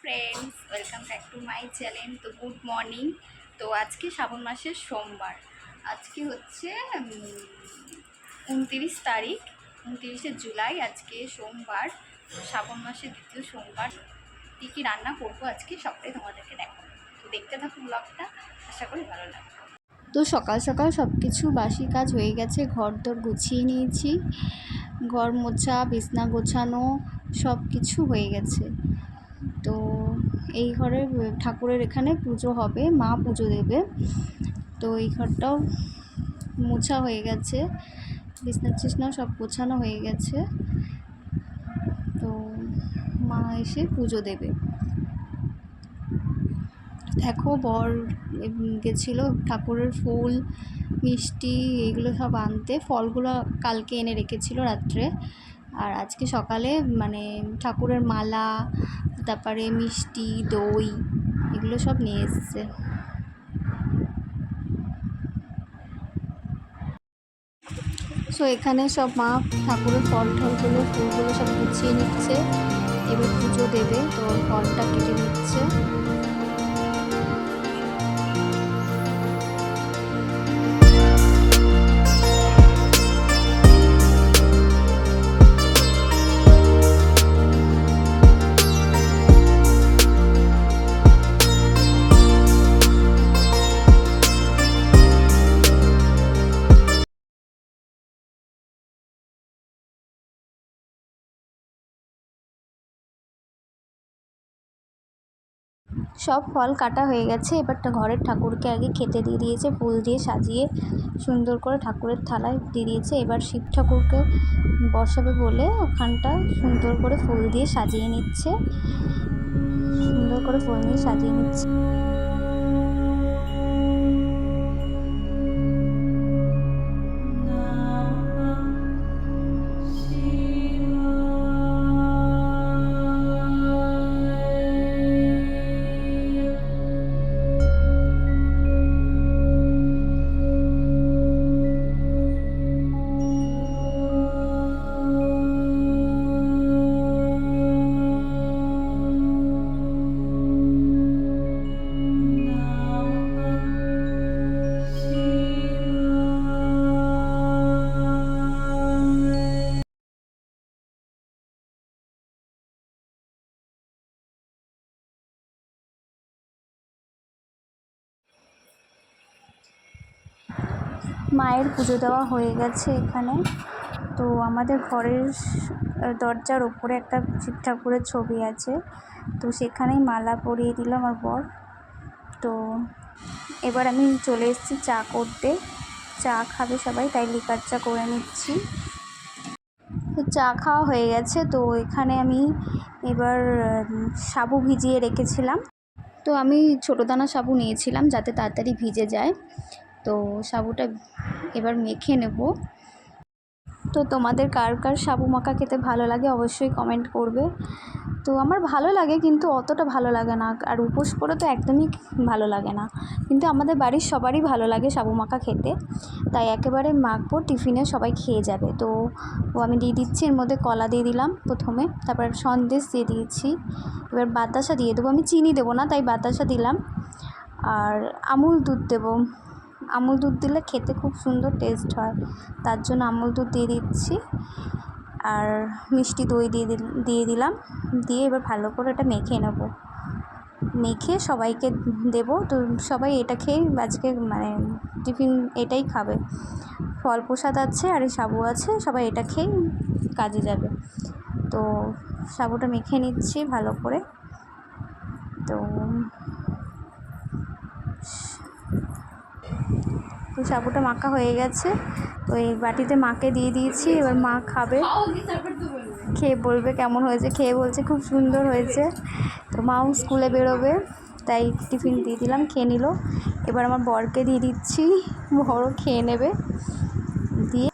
Friends welcome back to my channel তো good morning তো আজকে শ্রাবণ মাসের সোমবার। আজকে হচ্ছে উনতিরিশ তারিখ, উনতিরিশে জুলাই আজকে সোমবার, শ্রাবণ মাসের দ্বিতীয় সোমবার। কী কী রান্না করব আজকে সবটাই তোমাদেরকে দেখাবো। তো দেখতে থাকো ব্লগটা আশা করি ভালো লাগবে। তো সকাল সকাল সব কিছু বাসি কাজ হয়ে গেছে ঘর দর গুছিয়ে নিয়েছি, ঘর মোছা, বিছনা গোছানো সব কিছু হয়ে গেছে। তো এই ঘরে ঠাকুরের এখানে পুজো হবে, মা পুজো দেবে। তো এই ঘরটাও মোছা হয়ে গেছে, বিছনা টিছনাও সব গোছানো হয়ে গেছে। তো মা এসে পুজো দেবে। দেখো বর গেছিল ঠাকুরের ফুল, মিষ্টি এগুলো সব আনতে। ফলগুলো কালকে এনে রেখেছিল রাত্রে। আর আজকে সকালে মানে ঠাকুরের মালা, তারপরে মিষ্টি, দই এগুলো সব নিয়ে এসছে। সো এখানে সব মা ঠাকুরের ফল, ঠলগুলো, ফুলগুলো সব গুছিয়ে নিচ্ছে। এবার পুজো দেবে, তো ফলটা কেটে নিচ্ছে। সব ফল কাটা হয়ে গেছে। এবারটা ঘরের ঠাকুরকে আগে খেতে দিয়ে দিয়েছে, ফুল দিয়ে সাজিয়ে সুন্দর করে ঠাকুরের থালায় দিয়ে দিয়েছে। এবার শিব ঠাকুরকে বসাবে বলে ওখানটা সুন্দর করে ফুল দিয়ে সাজিয়ে নিচ্ছে। সুন্দর করে ফুল দিয়ে সাজিয়ে নিচ্ছে। মায়ের পুজো দেওয়া হয়ে গেছে এখানে। তো আমাদের ঘরের দরজার ওপরে একটা শিব ঠাকুরের ছবি আছে। তো সেখানেই মালা পরিয়ে দিল আমার বর। তো এবার আমি চলে এসেছি চা করতে। চা খাবে সবাই, তাই লিকার চা করে নিচ্ছি। তো চা খাওয়া হয়ে গেছে, তো এখানে আমি এবার সাবু ভিজিয়ে রেখেছিলাম। তো আমি ছোটো দানা সাবু নিয়েছিলাম যাতে তাড়াতাড়ি ভিজে যায়। তো সাবুটা এবার মেখে নেব। তো তোমাদের কার কার সাবু মাখা খেতে ভালো লাগে অবশ্যই কমেন্ট করবে। তো আমার ভালো লাগে কিন্তু অতটা ভালো লাগে না, আর উপোস করে তো একদমই ভালো লাগে না। কিন্তু আমাদের বাড়ির সবারই ভালো লাগে সাবু মাখা খেতে। তাই একেবারে মাখবো, টিফিনে সবাই খেয়ে যাবে। তো ও আমি দিয়ে দিচ্ছি, এর মধ্যে কলা দিয়ে দিলাম প্রথমে, তারপর সন্দেশ দিয়ে দিয়েছি। এবার বাতাসা দিয়ে দেবো। আমি চিনি দেবো না, তাই বাতাসা দিলাম। আর আমুল দুধ দেবো। আমুল দুধ দিলে খেতে খুব সুন্দর টেস্ট হয়। তার জন্য আমুল দুধ দিয়ে দিচ্ছি। আর মিষ্টি দই দিয়ে দিয়ে দিলাম। দিয়ে এবার ভালো করে এটা মেখে নেব। মেখে সবাইকে দেব। তো সবাই এটা খেয়েই আজকে মানে টিফিন এটাই খাবে। ফল প্রসাদ আছে আর এই সাবু আছে, সবাই এটা খেয়েই কাজে যাবে। তো সাবুটা মেখে নিচ্ছি ভালো করে। তো তো সাবুটা মাখা হয়ে গেছে। তো এই বাটিতে মাকে দিয়ে দিয়েছি, এবার মা খাবে। খেয়ে বলবে কেমন হয়েছে, খেয়ে বলছে খুব সুন্দর হয়েছে। তো মাও স্কুলে বেরোবে, তাই টিফিন দিয়ে দিলাম, খেয়ে নিল। এবার আমার বরকে দিয়ে দিচ্ছি বড়ও খেয়ে নেবে। দিয়ে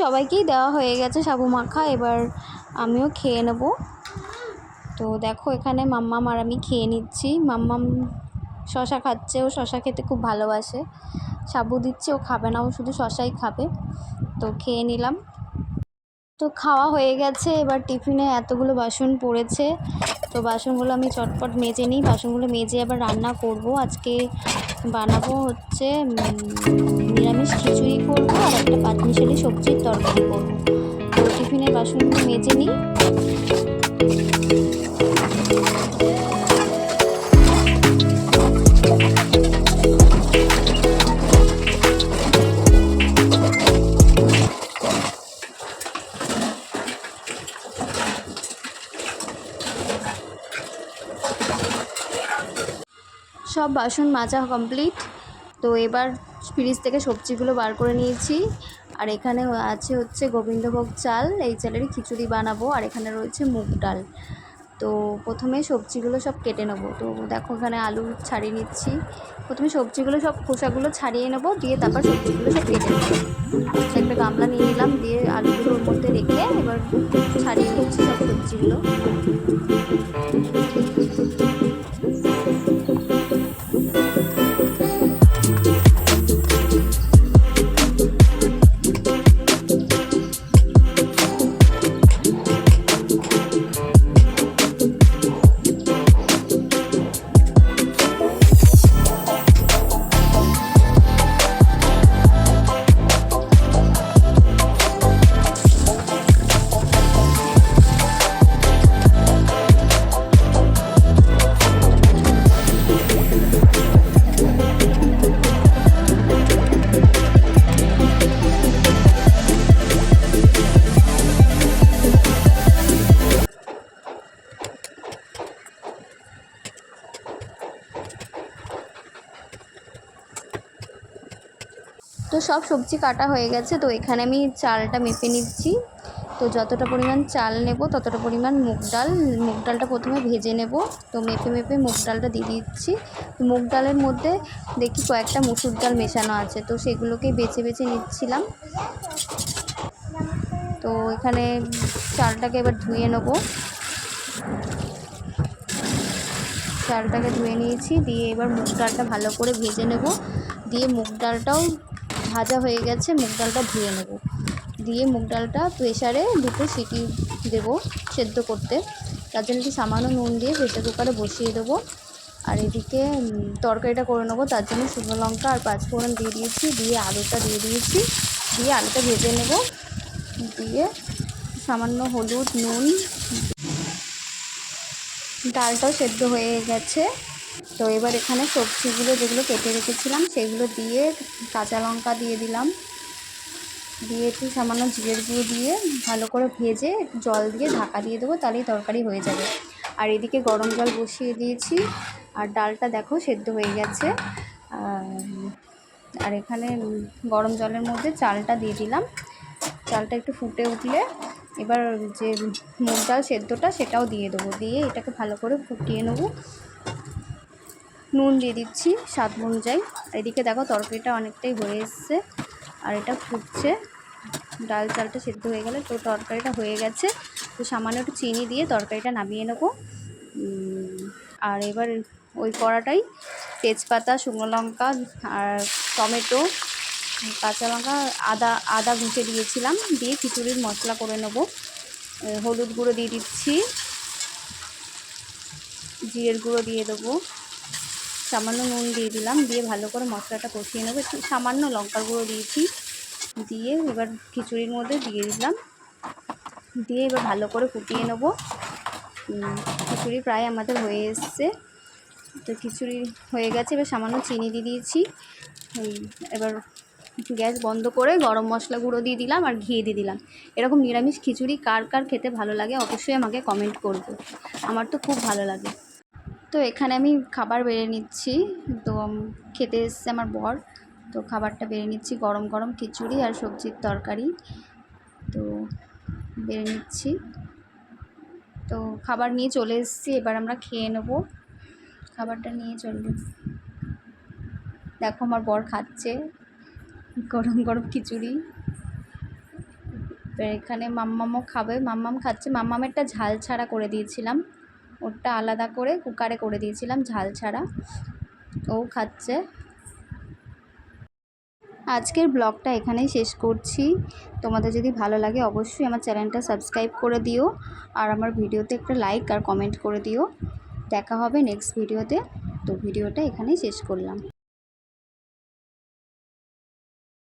সবাইকেই দেওয়া হয়ে গেছে সাবু মাখা, এবার আমিও খেয়ে নেব। তো দেখো এখানে মাম্মাম আর আমি খেয়ে নিচ্ছি। মাম্মাম শশা খাচ্ছে, ও শশা খেতে খুব ভালোবাসে। সাবু দিচ্ছে, ও খাবে না, ও শুধু শশাই খাবে। তো খেয়ে নিলাম। তো খাওয়া হয়ে গেছে, এবার টিফিনে এতগুলো বাসন পড়েছে। তো বাসনগুলো আমি চটপট মেজে নিই। বাসনগুলো মেজে আবার রান্না করব। আজকে বানাবো হচ্ছে নিরামিষ খিচুড়ি করব আর একটা পাঁচমিশালি সবজির তরকারি করব। তো টিফিনের বাসনগুলো মেজে নিই। বাসন মাজা কমপ্লিট তো এবার ফ্রিজ থেকে সবজিগুলো বার করে নিয়েছি। আর এখানে আছে হচ্ছে গোবিন্দভোগ চাল, এই চালেরই খিচুড়ি বানাবো। আর এখানে রয়েছে মুগ ডাল। তো প্রথমে সবজিগুলো সব কেটে নেব। তো দেখো এখানে আলু ছাড়িয়ে নিচ্ছি। প্রথমে সবজিগুলো সব খোসাগুলো ছাড়িয়ে নেব, দিয়ে তারপর সবজিগুলো সব কেটে নেব। একটা গামলা নিয়ে নিলাম, দিয়ে আলুগুলো ওর মধ্যে রেখে এবার ছাড়িয়ে নিচ্ছি সব সবজিগুলো। সব সবজি কাটা হয়ে গেছে, তো এখানে আমি চালটা মেপে নিচ্ছি। তো যতটা পরিমাণ চাল নেব, ততটা পরিমাণ মুগ ডাল। মুগ ডালটা প্রথমে ভেজে নেব। তো মেপে মেপে মুগ ডালটা দিয়ে দিচ্ছি। মুগ ডালের মধ্যে দেখি কয়েকটা মুসুর ডাল মেশানো আছে, তো সেগুলোকে বেছে বেছে নিচ্ছিলাম। তো এখানে চালটাকে এবার ধুয়ে নেব। চালটাকে ধুয়ে নিয়েছি, দিয়ে এবার মুগ ডালটা ভালো করে ভেজে নেব। দিয়ে মুগ ডালটাও ভাজা হয়ে গেছে, মুগ ডালটা ধুয়ে নেব। দিয়ে মুগ ডালটা প্রেশারে দুটো সিটি দেব সেদ্ধ করতে। তার জন্য একটু সামান্য নুন দিয়ে প্রেশার কুকারে বসিয়ে দেবো। আর এদিকে তরকারিটা করে নেব। তার জন্য শুকনো লঙ্কা আর পাঁচফোড়ন দিয়ে দিয়েছি। দিয়ে আলুটা দিয়ে দিয়েছি। দিয়ে আলুটা ভেজে নেব। দিয়ে সামান্য হলুদ, নুন, ডালটাও সেদ্ধ হয়ে গেছে। তো এবার এখানে সবজিগুলো যেগুলো কেটে রেখেছিলাম, সেগুলো দিয়ে কাঁচা লঙ্কা দিয়ে দিলাম। দিয়ে একটু সামান্য জিরের গুঁড়ো দিয়ে ভালো করে ভেজে জল দিয়ে ঢাকা দিয়ে দেবো, তাহলেই তরকারি হয়ে যাবে। আর এদিকে গরম জল বসিয়ে দিয়েছি। আর ডালটা দেখো সেদ্ধ হয়ে গেছে। আর এখানে গরম জলের মধ্যে চালটা দিয়ে দিলাম। চালটা একটু ফুটে উঠলে এবার যে মুগ ডাল সেদ্ধটা সেটাও দিয়ে দেবো। দিয়ে এটাকে ভালো করে ফুটিয়ে নেব। নুন দিয়ে দিচ্ছি, স্বাদ অনুযায়ী। এদিকে দেখো তরকারিটা অনেকটাই হয়ে এসছে, আর এটা ফুটছে। ডাল চালটা সেদ্ধ হয়ে গেলে তো তরকারিটা হয়ে গেছে। তো সামান্য একটু চিনি দিয়ে তরকারিটা নামিয়ে নেব। আর এবার ওই কড়াটাই তেজপাতা, শুকনো লঙ্কা আর টমেটো, কাঁচা লঙ্কা, আদা আদা ঘুষে দিয়েছিলাম। দিয়ে খিচুড়ির মশলা করে নেব। হলুদ গুঁড়ো দিয়ে দিচ্ছি। জিরের গুঁড়ো দিয়ে দেবো। সামান্য নুন দিয়ে দিলাম, দিয়ে ভালো করে মশলাটা কষিয়ে নেব। একটু সামান্য লঙ্কার গুঁড়ো দিয়েছি, দিয়ে এবার খিচুড়ির মধ্যে দিয়ে দিলাম। দিয়ে এবার ভালো করে ফুটিয়ে নেব। খিচুড়ি প্রায় আমাদের হয়ে এসছে। তো খিচুড়ি হয়ে গেছে, এবার সামান্য চিনি দিয়ে দিয়েছি। এবার গ্যাস বন্ধ করে গরম মশলা গুঁড়ো দিয়ে দিলাম আর ঘি দিয়ে দিলাম। এরকম নিরামিষ খিচুড়ি কার কার খেতে ভালো লাগে অবশ্যই আমাকে কমেন্ট করবে। আমার তো খুব ভালো লাগে। তো এখানে আমি খাবার বেড়ে নিচ্ছি। তো খেতে এসছে আমার বর। তো খাবারটা বেড়ে নিচ্ছি, গরম গরম খিচুড়ি আর সবজির তরকারি। তো বেড়ে নিচ্ছি। তো খাবার নিয়ে চলে এসেছি, এবার আমরা খেয়ে নেব। খাবারটা নিয়ে চলে দেখো আমার বর খাচ্ছে, গরম গরম খিচুড়ি। এখানে মাম্মামও খাবে, মাম্মাম খাচ্ছে। মাম্মামেরটা ঝাল ছাড়া করে দিয়েছিলাম। ওরটা আলাদা করে কুকারে করে দিয়েছিলাম, ঝাল ছাড়া। ও খাচ্ছে। আজকের ব্লগটা এখানেই শেষ করছি। তোমাদের যদি ভালো লাগে অবশ্যই আমার চ্যানেলটা সাবস্ক্রাইব করে দিও, আর আমার ভিডিওতে একটা লাইক আর কমেন্ট করে দিও। দেখা হবে নেক্সট ভিডিওতে। তো ভিডিওটা এখানেই শেষ করলাম।